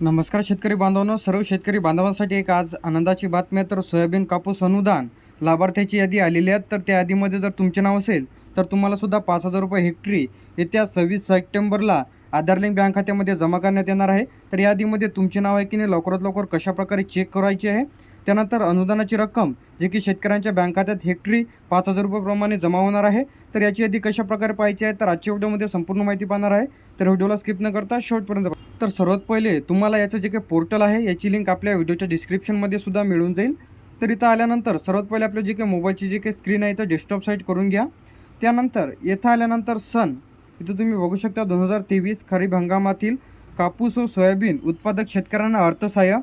नमस्कार शेतकरी बांधवांनो सर्व शेतकरी बांधवांसाठी एक आज आनंदाची बातमी आहे तर सोयाबीन कापूस अनुदान लाभार्थ्याची यादी आलेली आहे. तर त्या यादीमध्ये जर तुमचे नाव असेल तर तुम्हालासुद्धा पाच हजार रुपये हेक्टरी येत्या सव्वीस सप्टेंबरला आधार लिंक बँक खात्यामध्ये जमा करण्यात येणार आहे. तर या यादीमध्ये तुमचे नाव आहे की नाही लवकरात लवकर कशाप्रकारे चेक करायचे आहे. त्यानंतर अनुदानाची रक्कम जे की शेतकऱ्यांच्या बँक खात्यात हेक्टरी पाच हजार रुपयेप्रमाणे जमा होणार आहे. तर याची यादी कशाप्रकारे पाहायची आहे तर आजच्या व्हिडिओमध्ये संपूर्ण माहिती पाहणार आहे. तर व्हिडिओला स्किप न करता शेवटपर्यंत तर सर्वात पहिले तुम्हाला याचं जे काही पोर्टल आहे याची लिंक आपल्या व्हिडिओच्या डिस्क्रिप्शनमध्ये सुद्धा मिळून जाईल. तर इथं आल्यानंतर सर्वात पहिले आपलं जे काही मोबाईलची जे काही स्क्रीन आहे तर डेस्कटॉप साईट करून घ्या. त्यानंतर येथं आल्यानंतर सन इथं तुम्ही बघू शकता दोन हजार तेवीस खरीप हंगामातील कापूस व सोयाबीन उत्पादक शेतकऱ्यांना अर्थसहाय्य.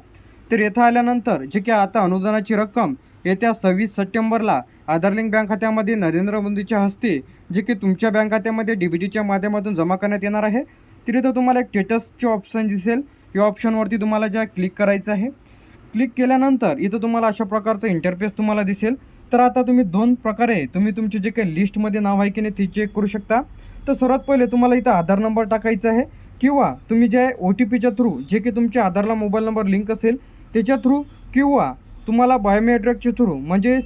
तर येथं आल्यानंतर जे काही आता अनुदानाची रक्कम येत्या सव्वीस सप्टेंबरला आधार लिंक बँक खात्यामध्ये नरेंद्र मोदीच्या हस्ते जे की तुमच्या बँक खात्यामध्ये डी बी माध्यमातून जमा करण्यात येणार आहे. तर तुम्हाला एक स्टेटसचे ऑप्शन दिसेल. या ऑप्शनवरती तुम्हाला ज्या क्लिक करायचं आहे क्लिक केल्यानंतर इथं तुम्हाला अशा प्रकारचं इंटरफेस तुम्हाला दिसेल. तर आता तुम्ही दोन प्रकारे तुम्ही तुमचे जे काही लिस्टमध्ये नाव आहे की नाही ते चेक करू शकता. तर सर्वात पहिले तुम्हाला इथं आधार नंबर टाकायचा आहे किंवा तुम्ही जे ओ टी पीच्या थ्रू जे की तुमच्या आधारला मोबाईल नंबर लिंक असेल त्याच्या थ्रू किंवा तुम्हाला बायोमेट्रिकच्या थ्रू म्हणजे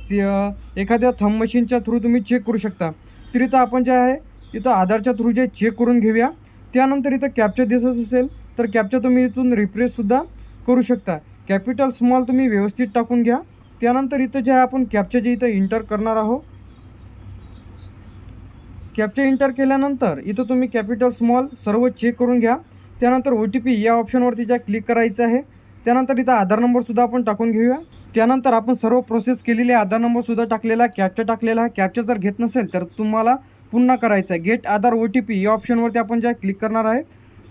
एखाद्या थंब मशीनच्या थ्रू तुम्ही चेक करू शकता. तर आपण जे आहे इथं आधारच्या थ्रू जे चेक करून घेऊया. त्यानंतर इथं कॅप्चा दिसत असेल तर कॅपच्या तुम्ही इथून रिप्रेससुद्धा करू शकता. कॅपिटल स्मॉल तुम्ही व्यवस्थित टाकून घ्या. त्यानंतर इथं जे आहे आपण कॅप्चा जे इथं इंटर करणार आहोत कॅप्चा इंटर केल्यानंतर इथं तुम्ही कॅपिटल स्मॉल सर्व चेक करून घ्या. त्यानंतर ओ टी पी या ऑप्शनवरती ज्या क्लिक करायचं आहे त्यानंतर इथं आधार नंबरसुद्धा आपण टाकून घेऊया. त्यानंतर आपण सर्व प्रोसेस केलेली आधार नंबरसुद्धा टाकलेला कॅप्चा टाकलेला. आहे कॅप्चा जर घेत नसेल तर तुम्हाला पुन्हा करायचं आहे. Get Aadhaar O T P या ऑप्शनवरती आपण ज्या क्लिक करणार आहे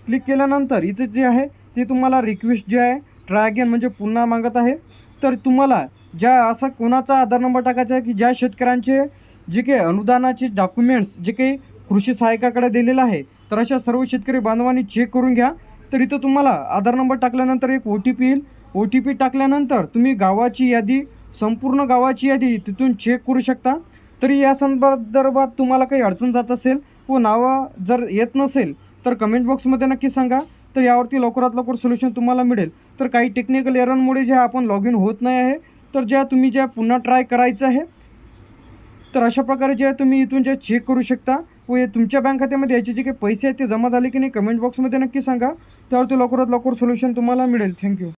क्लिक केल्यानंतर इथं जे आहे ते तुम्हाला रिक्वेस्ट जे आहे ट्राय अगेन म्हणजे पुन्हा मागत आहे. तर तुम्हाला ज्या असा कोणाचा आधार नंबर टाकायचा आहे की ज्या शेतकऱ्यांचे जे काही अनुदानाचे डॉक्युमेंट्स जे काही कृषी सहाय्यकाकडे दिलेलं आहे तर अशा सर्व शेतकरी बांधवांनी चेक करून घ्या. तर इथं तुम्हाला आधार नंबर टाकल्यानंतर एक ओ टी पी येईल. ओ टी पी टाकल्यानंतर तुम्ही गावाची यादी संपूर्ण गावाची यादी तिथून चेक करू शकता. तरी या संदर्भात तुम्हाला काही अडचण जात असेल व नावं जर येत नसेल तर कमेंट बॉक्समध्ये नक्की सांगा. तर यावरती लवकरात लवकर सोल्युशन तुम्हाला मिळेल. तर काही टेक्निकल एरनमुळे जे आपण लॉग इन होत नाही आहे तर ज्या तुम्ही ज्या पुन्हा ट्राय करायचं आहे तर अशा प्रकारे जे तुम्ही इथून जे चेक करू शकता व हे तुमच्या बँक खात्यामध्ये याचे जे काही पैसे आहेत ते जमा झाले की नाही कमेंट बॉक्समध्ये नक्की सांगा. त्यावरती लवकरात लवकर सोल्युशन तुम्हाला मिळेल. थँक्यू